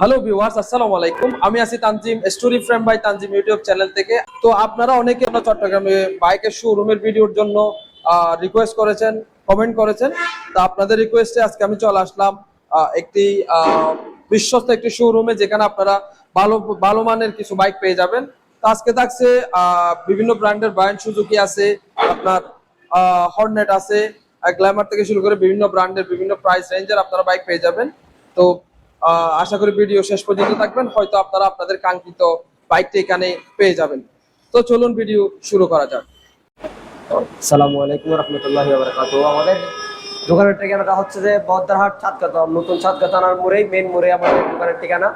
Hello viewers আসসালামু আলাইকুম। আমি আছি Tanzim, Story Frame by Tanzim YouTube channel থেকে। তো আপনারা অনেকে চট্টগ্রামে বাইকের শোরুমের ভিডিওর জন্য রিকোয়েস্ট করেছেন কমেন্ট করেছেন। তো আপনাদের রিকোয়েস্টে আজকে আমি চলে আসলাম একটি বিশ্বস্ত একটি শোরুমে যেখানে আপনারা ভালো ভালো মানের কিছু বাইক পেয়ে যাবেন। তো আজকে থাকছে বিভিন্ন ব্র্যান্ডের বায়ান সুজুকি আছে, আপনার হর্নেট আছে গ্ল্যামার থেকে শুরু করে বিভিন্ন ব্র্যান্ডের বিভিন্ন প্রাইস রেঞ্জের আপনারা বাইক পেয়ে যাবেন। তো আশা করি ভিডিও শেষ পর্যন্ত থাকবেন। হয়তো আপনারা আপনাদের কাঙ্ক্ষিত বাইকটা এখানে পেয়ে যাবেন। তো চলুন ভিডিও শুরু করা যাক। সালামু আলাইকুম রহমতুল্লাহ আমাদের দোকানের ঠিকানাটা হচ্ছে যে বদ্দারহাট সাতকাতা নতুন সাতকাতানার মোড়েই মেন মোড়ে আমাদের দোকানের ঠিকানা।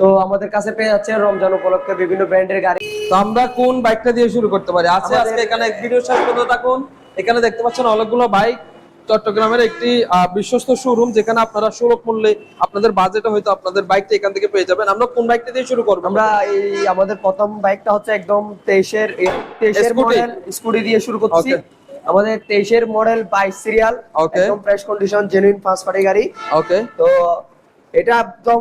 তো আমাদের কাছে পেয়ে যাচ্ছে রমজান উপলক্ষে বিভিন্ন ব্র্যান্ডের গাড়ি। তো আমরা কোন বাইকটা দিয়ে শুরু করতে পারি? আছে আজকে এখানে ভিডিও শেষ পর্যন্ত থাকুন। এখানে দেখতে পাচ্ছেন অনেকগুলো বাইক। চট্টগ্রামের একটি বিশ্বস্ত শোরুম যেখানে আপনারা সুলভ মূল্যে আপনাদের বাজেট হয়তো আপনাদের বাইকটা এখান থেকে পেয়ে যাবেন আমরা কোন বাইকটা দিয়ে শুরু করব আমরা এই আমাদের প্রথম বাইকটা হচ্ছে একদম তেইশের তেইশের? মডেল স্কুটি দিয়ে শুরু করছি. আমাদের তেইশের মডেল বাইশ সিরিয়াল. একদম fresh condition genuine first party গাড়ি ওকে তো এটা একদম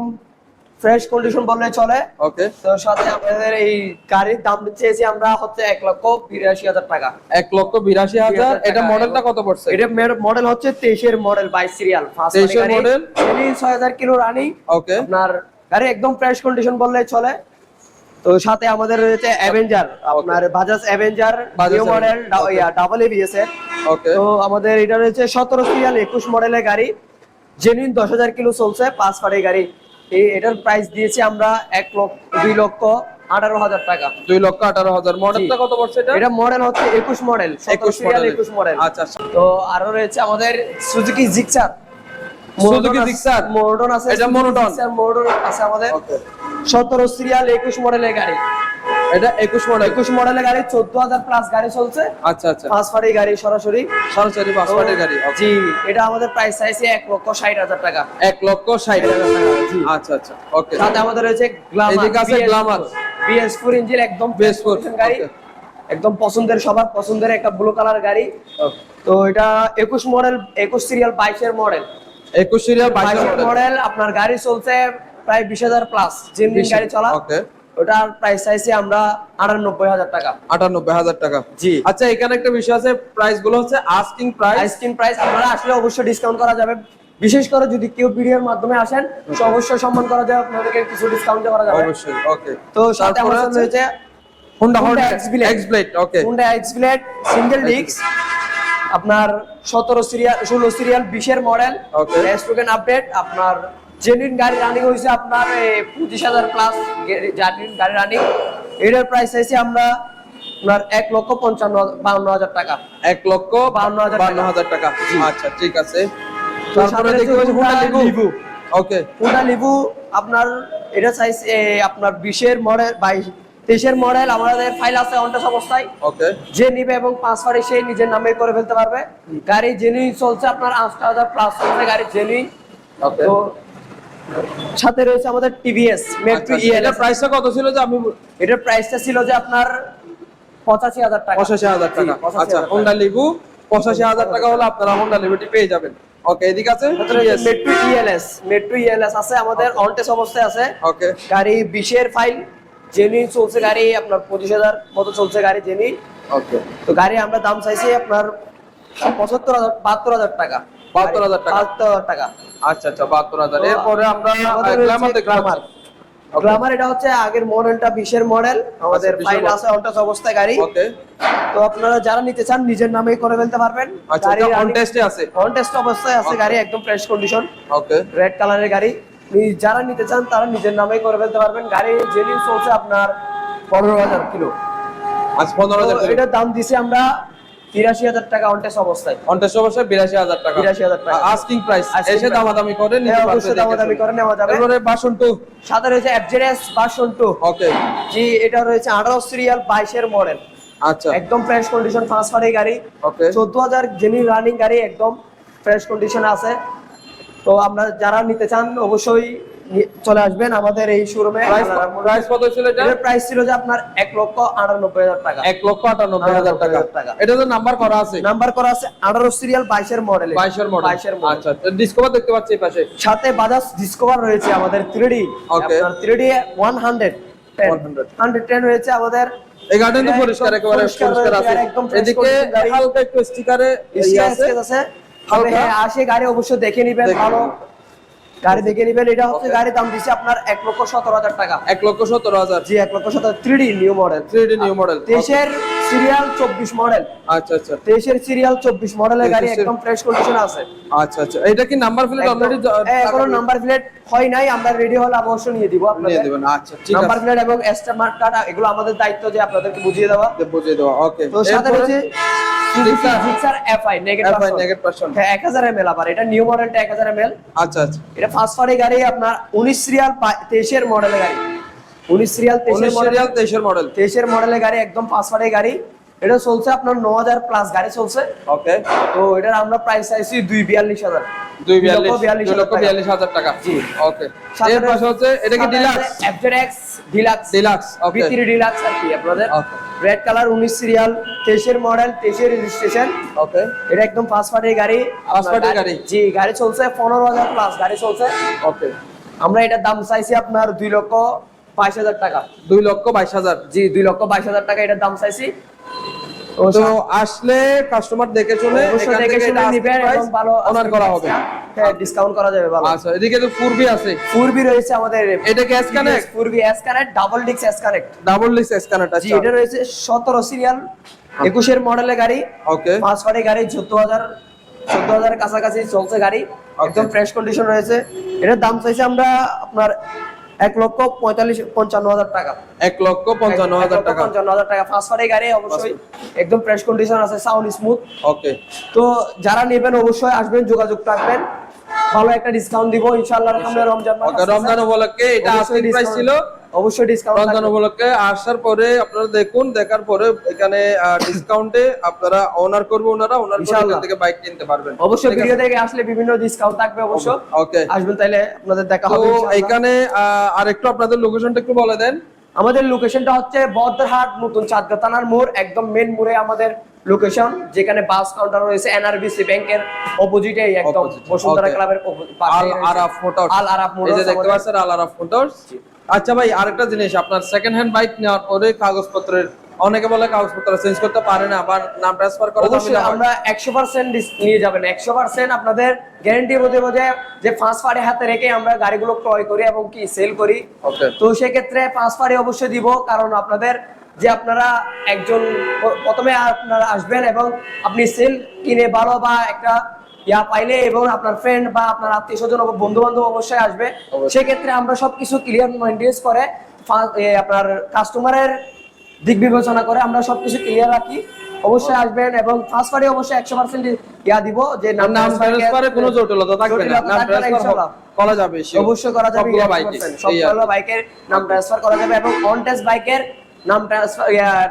ফ্রেশ কন্ডিশন বললে চলে। ওকে তো সাথে আমাদের এই গাড়ির দাম চেয়েছি আমরা হচ্ছে এক লক্ষ বিরাশি হাজার টাকা। এক লক্ষ বিরাশি হাজার। এটা। মডেলটা কত পড়ছে? এটা মডেল হচ্ছে তেইশের মডেল বাইশ সিরিয়াল 23 এর ছয় হাজার কিলো রানিং ওকে আপনার গাড়ি একদম ফ্রেশ কন্ডিশন বললে চলে। তো সাথে আমাদের রয়েছে অ্যাভেঞ্জার আপনার Bajaj Avenger new model. Double ABS এর। ওকে তো আমাদের এটা রয়েছে সতেরো সিরিয়াল একুশ মডেলের গাড়ি। জেনুইন দশ হাজার কিলো চলছে পাঁচ পাড়ি গাড়ি। এই এটার প্রাইস দিয়েছি আমরা এক লক্ষ দুই লক্ষ আঠারো হাজার টাকা। দুই লক্ষ আঠারো হাজার। মডেলটা কত বছর এটা? এটা মডেল হচ্ছে একুশ মডেল একুশ মডেল একুশ মডেল আচ্ছা আচ্ছা। তো আরও রয়েছে আমাদের সুজুকি জিক্সার? মোটন আছে এটা? মোটন আছে আমাদের। সতেরো সিরিয়াল একুশ মডেলের গাড়ি। এটা একুশ মডেল একুশ মডেলের গাড়ি চোদ্দ হাজার প্লাস গাড়ি চলছে। আচ্ছা আচ্ছা। পাঁচ গাড়ি সরাসরি। সরাসরি পাঁচ গাড়ি জি এটা আমাদের প্রাইস চাইছে এক লক্ষ ষাট হাজার টাকা। এক লক্ষ ষাট ষাট হাজার টাকা, জি। আচ্ছা আচ্ছা ওকে সাথে আমাদের রয়েছে গ্লামার এদিকে আছে। বিএস ইঞ্জিন একদম BS4, condition গাড়ি। একদম পছন্দের সবার পছন্দের একটা ব্লু কালার গাড়ি। তো এটা একুশ মডেল একুশ সিরিয়াল বাইশের মডেল একুশ সিরিয়াল বাইশের বাইশের মডেল আপনার গাড়ি চলছে প্রায় বিশ হাজার প্লাস জেনুইন গাড়ি চলা। ওকে ওটার প্রাইস চাইছি আমরা আটানব্বই হাজার টাকা। আটানব্বই হাজার টাকা। জি। আচ্ছা এখানে একটা বিষয় আছে প্রাইসগুলো হচ্ছে আস্কিং প্রাইস আইসক্রিম প্রাইস আসলে অবশ্যই ডিসকাউন্ট করা যাবে। বিশেষ করে যদি কেউ ভিডিওর মাধ্যমে আসেন অবশ্যই সম্মান করা যাবে আপনাদেরকে কিছু ডিসকাউন্ট করা যাবে। অবশ্যই ওকে তো সাথে আমার সাথে Honda Honda। X Blade okay Honda X Blade single disc আপনার সতেরো সিরিয়াল ষোলো সিরিয়াল বিশের মডেল Okay. টোকেন আপডেট আপনার জেনুইন গাড়ি রানিং হয়েছে আপনার পঁচিশ হাজার প্লাস জেনুইন গাড়ি রানিং এটার প্রাইস চাইছি আমরা আপনার এক লক্ষ পঞ্চান্ন বাউন্ন হাজার টাকা। এক লক্ষ বাউন্ন হাজার টাকা। হাজার টাকা। আচ্ছা ঠিক আছে। তারপরে Honda Livo okay Honda Livo আপনার এটা সাইজ আপনার বিশের মডেল বাইশ তেইশের মডেল আমাদের ফাইল আছে অন্টাস অবস্থায় ওকে যে নিবে এবং পাঁচ ফাড়ি সেই নিজের নামে করে ফেলতে পারবে। গাড়ি জেনুইন চলছে আপনার আটটা হাজার প্লাস চলছে গাড়ি জেনুইন ওকে সাথে রয়েছে আমাদের টিভিএস মেট্রো এটা প্রাইসটা কত ছিল যে আমি এটার প্রাইসটা ছিল যে আপনার পঁচাশি হাজার টাকা। পঁচাশি হাজার টাকা। আচ্ছা। হোন্ডা লিভু পঁচাশি হাজার টাকা হলে আপনারা হোন্ডা লিভুটি পেয়ে যাবেন। ওকে এদিকে আছে মেট্রো ইএলএস মেট্রো ইএলএস আছে আমাদের অনটেস অবস্থায় আছে। ওকে গাড়ি বিশের ফাইল জেনুইন চলছে গাড়ি আপনার পঁচিশ হাজার মতো চলছে গাড়ি জেনুইন ওকে তো গাড়ি আমরা দাম চাইছি আপনার পঁচাত্তর হাজার বাহাত্তর হাজার টাকা। 72,000 টাকা। বাহাত্তর টাকা। আচ্ছা আচ্ছা বাহাত্তর হাজার। এরপরে আমরা গ্ল্যামার গ্ল্যামার এটা হচ্ছে আগের মডেলটা বিশের মডেল আমাদের আচ্ছা, 20 ফাইল আছে অল্টাস অবস্থায় গাড়ি। তো আপনারা যারা নিতে চান নিজের নামেই করে ফেলতে পারবেন। আচ্ছা গাড়ি এটা অন টেস্টে আছে। অন টেস্ট অবস্থায় আছে গাড়ি একদম ফ্রেশ কন্ডিশন ওকে রেড কালারের গাড়ি। যারা নিতে চান তারা নিজের নামেই করে ফেলতে পারবেন। গাড়ি জেনুইন চলছে আপনার পনেরো হাজার কিলো। আচ্ছা পনেরো হাজার এটার দাম দিছি আমরা তিরাশি হাজার টাকা অন অবস্থায়। অনটেস্ট অবশ্যই বিরাশি হাজার টাকা। 82,000 টাকা। আস্কিং প্রাইস এসে। দামাদামি করে হ্যাঁ, অবশ্যই দামাদামি করে নেওয়া যাবে। এরপরে বাসন টু সাথে রয়েছে এফজেডএস ভার্সন টু ওকে জি এটা রয়েছে আঠারো সিরিয়াল বাইশের মডেল আচ্ছা। একদম ফ্রেশ কন্ডিশন ফাড়ি গাড়ি। ওকে চোদ্দ হাজার জেনি রানিং গাড়ি একদম ফ্রেশ কন্ডিশনে আছে। তো আমরা যারা নিতে চান অবশ্যই চলে আসবেন আমাদের এই শোরুমে প্রাইস কত ছিল এটা? প্রাইস ছিল যে আপনার এক লক্ষ আটানব্বই হাজার টাকা। এক লক্ষ আটানব্বই হাজার টাকা। 98,000 টাকা। এটা তো নাম্বার করা আছে। নাম্বার করা আছে আঠারো সিরিয়াল বাইশের মডেল বাইশের মডেল বাইশের মডেল আচ্ছা ডিসকভার দেখতে পাচ্ছি এই পাশে। সাথে বাজাজ ডিসকভার রয়েছে আমাদের three D Okay. Three D one hundred 100 hundred ten রয়েছে আমাদের। এই গার্ডেন তো পরিষ্কার একেবারে পরিষ্কার আছে। এদিকে হালকা একটু স্টিকারে স্টিকার আছে। হালকা। হ্যাঁ, আসে গাড়ি অবশ্যই দেখে নিবেন ভালো। গাড়ি দেখে নিবেন এটা হচ্ছে গাড়ির দাম দিচ্ছে আপনার এক লক্ষ সতেরো হাজার টাকা। এক লক্ষ সতেরো হাজার। জি এক লক্ষ সতেরো three D new model three D new model তেইশের সিরিয়াল চব্বিশ মডেল আচ্ছা আচ্ছা। তেইশের সিরিয়াল চব্বিশ মডেলের গাড়ি একদম ফ্রেশ কন্ডিশন আছে। আচ্ছা আচ্ছা। এটা কি নাম্বার প্লেট অলরেডি এখনও নাম্বার প্লেট হয় নাই আমরা রেডি হলে অবশ্যই নিয়ে দিব নিয়ে আপনাদের দেবেন আচ্ছা ঠিক নাম্বার প্লেট এবং স্মার্ট কার্ড এগুলো আমাদের দায়িত্ব যে আপনাদেরকে বুঝিয়ে দেওয়া। বুঝিয়ে দেওয়া ওকে তো সাথে রয়েছে Gixxer FI negative FI negative version। হ্যাঁ 1000 ml আবার এটা নিউ মডেলটা 1000 ml আচ্ছা আচ্ছা। এটা ফার্স্ট পার্টি গাড়ি আপনার 19 সিরিয়াল 23 এর মডেলের গাড়ি। 19 সিরিয়াল 23 এর মডেল সিরিয়াল তেইশের মডেল 23 এর মডেলের গাড়ি একদম ফার্স্ট পার্টি গাড়ি। এটা চলছে আপনার 9000 প্লাস গাড়ি চলছে। ওকে তো এটার আমরা প্রাইস চাইছি 242,000 দুই বিয়াল্লিশ হাজার টাকা। জি। ওকে এর পাশে হচ্ছে এটা কি deluxe FZX deluxe deluxe okay V3 deluxe আর কি আপনাদের। রেড কালার 19 সিরিয়াল 23 এর মডেল 23 এর রেজিস্ট্রেশন ওকে এটা একদম ফার্স্ট পার্টির গাড়ি। Party আপনার গাড়ি? জি গাড়ি চলছে পনেরো হাজার প্লাস গাড়ি চলছে। ওকে আমরা এটার দাম চাইছি আপনার দুই লক্ষ বাইশ হাজার টাকা। দুই লক্ষ বাইশ হাজার। জি দুই লক্ষ বাইশ হাজার টাকা এটার দাম চাইছি। তো আসলে কাস্টমার দেখে অবশ্যই দেখে শুনে নিবেন এবং ভালো অনার করা হবে। হ্যাঁ ডিসকাউন্ট করা যাবে ভালো। আচ্ছা এদিকে তো পূর্বী আছে। পূর্বি রয়েছে আমাদের এটা কি S Connect? পূর্বি এস কানেক্ট ডাবল ডিক্স এস কানেক্ট ডাবল লিস স্ক্যানার জি আচ্ছা। এটা রয়েছে সতেরো সিরিয়াল একুশের মডেলের গাড়ি ওকে পাঁচ গাড়ি চোদ্দ হাজার চোদ্দ হাজারের কাছাকাছি চলছে গাড়ি। একদম ফ্রেশ কন্ডিশন রয়েছে। এটার দাম চাইছে আমরা আপনার এক লক্ষ পঁয়তাল্লিশ পঞ্চান্ন হাজার টাকা। এক লক্ষ পঞ্চান্ন হাজার টাকা। পঞ্চান্ন হাজার টাকা। ফার্স্ট পাটি গাড়ি অবশ্যই একদম ফ্রেশ কন্ডিশন আছে সাউন্ড স্মুথ ওকে তো যারা নেবেন অবশ্যই আসবেন যোগাযোগ রাখবেন। ভালো একটা ডিসকাউন্ট দিব ইনশাআল্লাহ রমজান। রমজান উপলক্ষে এটা প্রাইস ছিল অবশ্যই ডিসকাউন্ট রমজান উপলক্ষে আসার পরে আপনারা দেখুন দেখার পরে এখানে ডিসকাউন্টে আপনারা অনার করবে ওনারা করে। থেকে বাইক কিনতে পারবেন। অবশ্যই ভিডিও থেকে আসলে বিভিন্ন ডিসকাউন্ট থাকবে অবশ্য। ওকে আসবেন তাইলে আপনাদের দেখা হবে। এখানে আরেকটু আপনাদের লোকেশনটা একটু বলে দেন। আমাদের লোকেশনটা হচ্ছে বদ্রহাট নতুন চাঁদগা থানার মোড় একদম মেন মোড়ে আমাদের লোকেশন যেখানে বাস কাউন্টার রয়েছে এনআরবিসি ব্যাংকের অপোজিটে একদম বসুন্ধরা. ক্লাবের আল আরাফ মোটরস আল আরাফ এই যে দেখতে পাচ্ছেন আল আরাফ মোটরস আচ্ছা ভাই আরেকটা জিনিস আপনার সেকেন্ড হ্যান্ড বাইক নেওয়ার পরে কাগজপত্রের অনেকে বলে কাগজপত্র চেঞ্জ করতে পারে না আবার নাম ট্রান্সফার করা অবশ্যই আমরা একশো পার্সেন্ট নিয়ে যাবেন। একশো পার্সেন্ট আপনাদের গ্যারান্টি মধ্যে মধ্যে যে পাঁচ পাড়ে হাতে রেখে আমরা গাড়িগুলো ক্রয় করি এবং কি সেল করি। ওকে তো সেক্ষেত্রে পাঁচ পাড়ে অবশ্যই দিব কারণ আপনাদের যে আপনারা একজন প্রথমে আপনারা আসবেন এবং আপনি সেল কিনে ভালো বা একটা ইয়া পাইলে এবং আপনার ফ্রেন্ড বা আপনার আত্মীয় স্বজন বন্ধু বান্ধব অবশ্যই আসবে। সেক্ষেত্রে আমরা সবকিছু ক্লিয়ার মেনটেন্স করে আপনার কাস্টমারের দিক বিবেচনা করে আমরা সবকিছু ক্লিয়ার রাখি। অবশ্যই আসবেন এবং ফার্স্ট পার্টি অবশ্যই একশো পার্সেন্ট ইয়া দিব যে নাম কে- ট্রান্সফারে কোনো জটিলতা থাকবে না। নাম ট্রান্সফার করা যাবে অবশ্যই করা যাবে সবগুলো 100% বাইকে এই আর সবগুলো কি। বাইকের নাম ট্রান্সফার করা যাবে এবং অন টেস্ট বাইকের নাম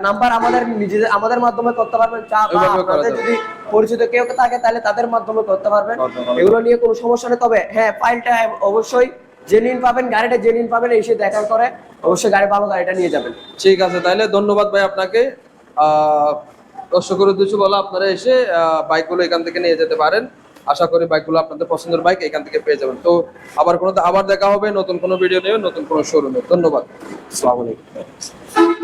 নাম্বার আমাদের নিজেদের আমাদের মাধ্যমে করতে পারবেন। চা বা আপনাদের যদি পরিচিত কেউ থাকে তাহলে তাদের মাধ্যমে করতে পারবেন। এগুলো নিয়ে কোনো সমস্যা নেই তবে হ্যাঁ ফাইলটা অবশ্যই জেনুইন পাবেন গাড়িটা জেনুইন পাবেন এসে দেখা করে অবশ্যই গাড়ি ভালো গাড়িটা নিয়ে যাবেন। ঠিক আছে তাহলে ধন্যবাদ ভাই আপনাকে। আহ, দর্শকের উদ্দেশ্য বলা আপনারা এসে বাইকগুলো এখান থেকে নিয়ে যেতে পারেন। আশা করি বাইকগুলো আপনাদের পছন্দের বাইক এখান থেকে পেয়ে যাবেন। তো আবার কোনো আবার দেখা হবে নতুন কোনো ভিডিও নিয়ে নতুন কোনো শোরুমে ধন্যবাদ। আসসালামু আলাইকুম।